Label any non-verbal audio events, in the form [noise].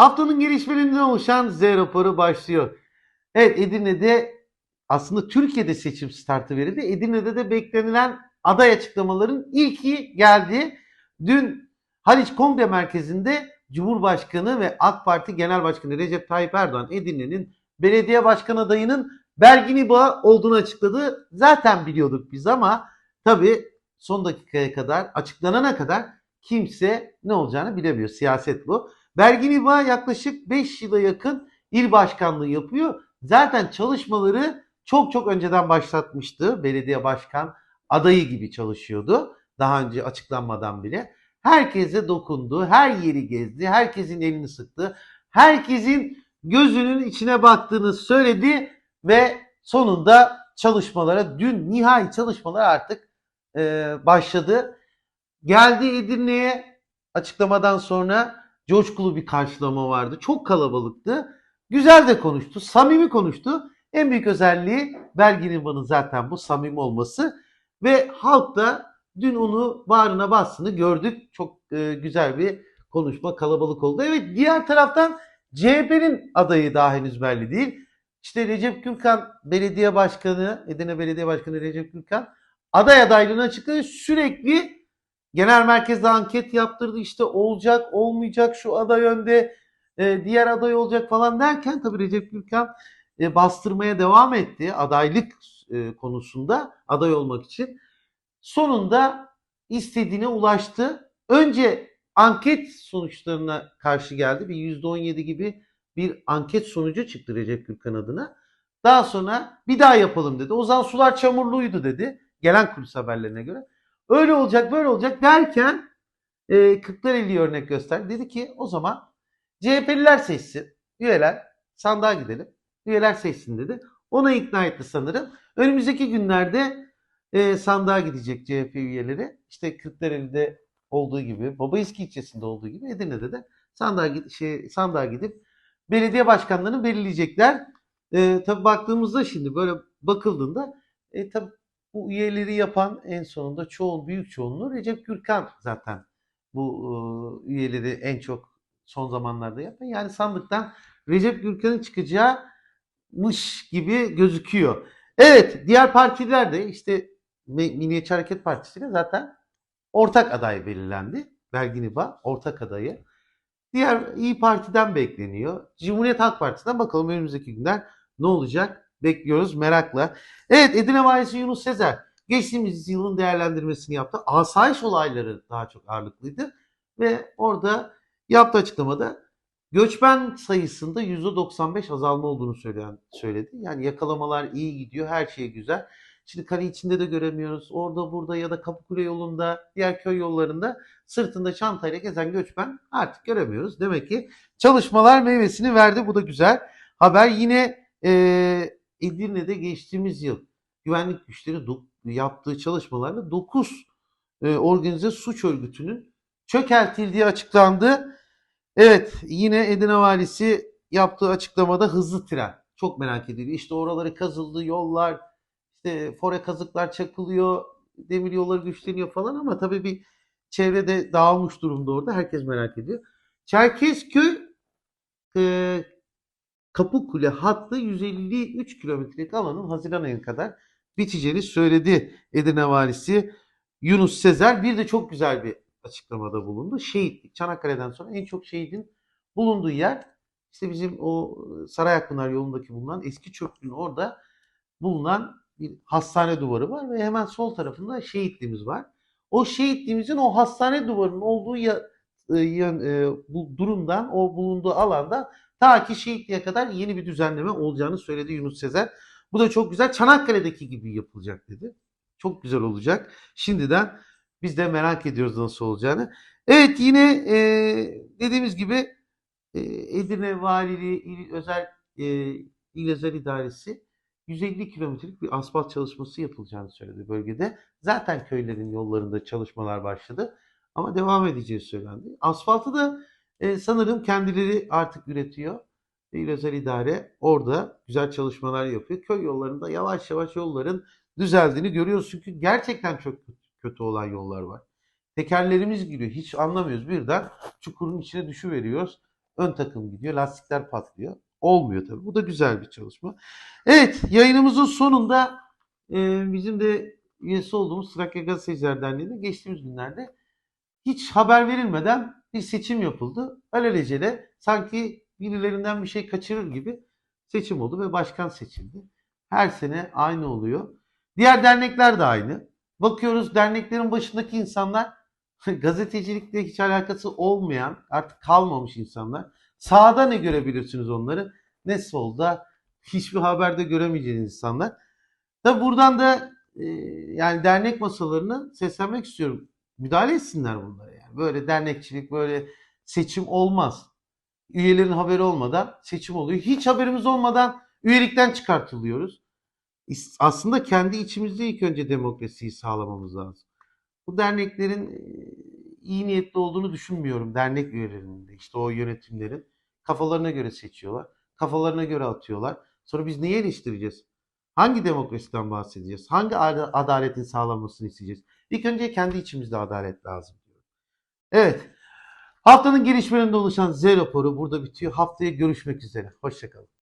Haftanın gelişmelerinden oluşan Z raporu başlıyor. Evet Edirne'de aslında Türkiye'de seçim startı verildi. Edirne'de de beklenilen aday açıklamaların ilki geldi. Dün Haliç Kongre Merkezi'nde Cumhurbaşkanı ve AK Parti Genel Başkanı Recep Tayyip Erdoğan Edirne'nin belediye başkan adayının Bergin İba olduğunu açıkladı. Zaten biliyorduk biz ama tabii son dakikaya kadar açıklanana kadar kimse ne olacağını bilemiyor. Siyaset bu. Bergin İba yaklaşık 5 yıla yakın il başkanlığı yapıyor. Zaten çalışmaları çok çok önceden başlatmıştı. Belediye başkan adayı gibi çalışıyordu. Daha önce açıklanmadan bile. Herkese dokundu, her yeri gezdi, herkesin elini sıktı. Herkesin gözünün içine baktığını söyledi ve sonunda çalışmalara dün nihai çalışmalar artık e, başladı. Geldi Edirne'ye açıklamadan sonra coşkulu bir karşılama vardı. Çok kalabalıktı. Güzel de konuştu, samimi konuştu. En büyük özelliği Belgin İlman'ın zaten bu samimi olması ve halk da dün onu bağrına bastığını gördük. Çok e, güzel bir konuşma, kalabalık oldu. Evet diğer taraftan CHP'nin adayı daha henüz belli değil. İşte Recep Gürkan Belediye Başkanı, Edirne Belediye Başkanı Recep Gürkan aday adaylığını açıkladı. Sürekli genel merkezde anket yaptırdı. İşte olacak, olmayacak, şu aday önde, e, diğer aday olacak falan derken tabii Recep Gürkan e, bastırmaya devam etti adaylık e, konusunda aday olmak için. Sonunda istediğine ulaştı. Önce anket sonuçlarına karşı geldi. Bir %17 gibi bir anket sonucu çıktı Recep Gürkan adına. Daha sonra bir daha yapalım dedi. O zaman sular çamurluydu dedi. Gelen kulis haberlerine göre. Öyle olacak böyle olacak derken e, Kırklareli örnek gösterdi. Dedi ki o zaman CHP'liler seçsin. Üyeler sandığa gidelim. Üyeler seçsin dedi. Ona ikna etti sanırım. Önümüzdeki günlerde e, sandığa gidecek CHP üyeleri. İşte Kırklareli'de olduğu gibi, Babaeski ilçesinde olduğu gibi Edirne'de de sandığa, şey, sandığa gidip belediye başkanlarını belirleyecekler. E, tabii baktığımızda şimdi böyle bakıldığında e, tabii bu üyeleri yapan en sonunda çoğun büyük çoğunluğu Recep Gürkan zaten bu üyeleri en çok son zamanlarda yapan. Yani sandıktan Recep Gürkan'ın çıkacağımış gibi gözüküyor. Evet diğer partiler de işte Mi- Milliyetçi Hareket Partisi de zaten ortak aday belirlendi. Belgin İba ortak adayı. Diğer İyi Parti'den bekleniyor. Cumhuriyet Halk Partisi'nden bakalım önümüzdeki günler ne olacak? Bekliyoruz merakla. Evet Edirne Valisi Yunus Sezer geçtiğimiz yılın değerlendirmesini yaptı. Asayiş olayları daha çok ağırlıklıydı. Ve orada yaptığı açıklamada göçmen sayısında %95 azalma olduğunu söyleyen, söyledi. Yani yakalamalar iyi gidiyor, her şey güzel. Şimdi kale içinde de göremiyoruz. Orada burada ya da Kapıkule yolunda, diğer köy yollarında sırtında çantayla gezen göçmen artık göremiyoruz. Demek ki çalışmalar meyvesini verdi. Bu da güzel. Haber yine e, Edirne'de geçtiğimiz yıl güvenlik güçleri yaptığı çalışmalarla 9 e, organize suç örgütünün çökertildiği açıklandı. Evet yine Edirne valisi yaptığı açıklamada hızlı tren. Çok merak ediliyor. İşte oraları kazıldı, yollar, işte fore kazıklar çakılıyor, demir yolları güçleniyor falan ama tabii bir çevrede dağılmış durumda orada. Herkes merak ediyor. Çerkezköy e, Kapıkule hattı 153 kilometrelik alanın Haziran ayına kadar biteceğini söyledi Edirne valisi Yunus Sezer. Bir de çok güzel bir açıklamada bulundu. Şehitlik. Çanakkale'den sonra en çok şehidin bulunduğu yer işte bizim o Sarayakpınar yolundaki bulunan eski çöplüğün orada bulunan bir hastane duvarı var ve hemen sol tarafında şehitliğimiz var. O şehitliğimizin o hastane duvarının olduğu ya, e, yön- e, bu durumdan, o bulunduğu alanda ta ki şehitliğe kadar yeni bir düzenleme olacağını söyledi Yunus Sezer. Bu da çok güzel. Çanakkale'deki gibi yapılacak dedi. Çok güzel olacak. Şimdiden biz de merak ediyoruz nasıl olacağını. Evet yine e, dediğimiz gibi e, Edirne Valiliği İl Özel e, İl Özel İdaresi 150 kilometrelik bir asfalt çalışması yapılacağını söyledi bölgede. Zaten köylerin yollarında çalışmalar başladı ama devam edeceği söylendi. Asfaltı da e, sanırım kendileri artık üretiyor. İl Özel İdare orada güzel çalışmalar yapıyor. Köy yollarında yavaş yavaş yolların düzeldiğini görüyoruz. Çünkü gerçekten çok kötü olan yollar var. Tekerlerimiz giriyor. Hiç anlamıyoruz. Birden çukurun içine düşüveriyoruz. Ön takım gidiyor, lastikler patlıyor. Olmuyor tabii. Bu da güzel bir çalışma. Evet, yayınımızın sonunda e, bizim de üyesi olduğumuz Trakya Gazeteciler Derneği'nde geçtiğimiz günlerde hiç haber verilmeden bir seçim yapıldı. Alelacele sanki birilerinden bir şey kaçırır gibi seçim oldu ve başkan seçildi. Her sene aynı oluyor. Diğer dernekler de aynı. Bakıyoruz derneklerin başındaki insanlar [laughs] gazetecilikle hiç alakası olmayan, artık kalmamış insanlar. Sağda ne görebilirsiniz onları? Ne solda hiçbir haberde göremeyeceğiniz insanlar. Tabi buradan da e, yani dernek masalarına seslenmek istiyorum. Müdahale etsinler bunlara yani. Böyle dernekçilik, böyle seçim olmaz. Üyelerin haberi olmadan seçim oluyor. Hiç haberimiz olmadan üyelikten çıkartılıyoruz. Aslında kendi içimizde ilk önce demokrasiyi sağlamamız lazım. Bu derneklerin e, iyi niyetli olduğunu düşünmüyorum. Dernek üyelerinin de işte o yönetimlerin kafalarına göre seçiyorlar. Kafalarına göre atıyorlar. Sonra biz neyi eleştireceğiz? Hangi demokrasiden bahsedeceğiz? Hangi ad- adaletin sağlanmasını isteyeceğiz? İlk önce kendi içimizde adalet lazım. Evet. Haftanın gelişmelerinde oluşan Z raporu burada bitiyor. Haftaya görüşmek üzere. Hoşçakalın.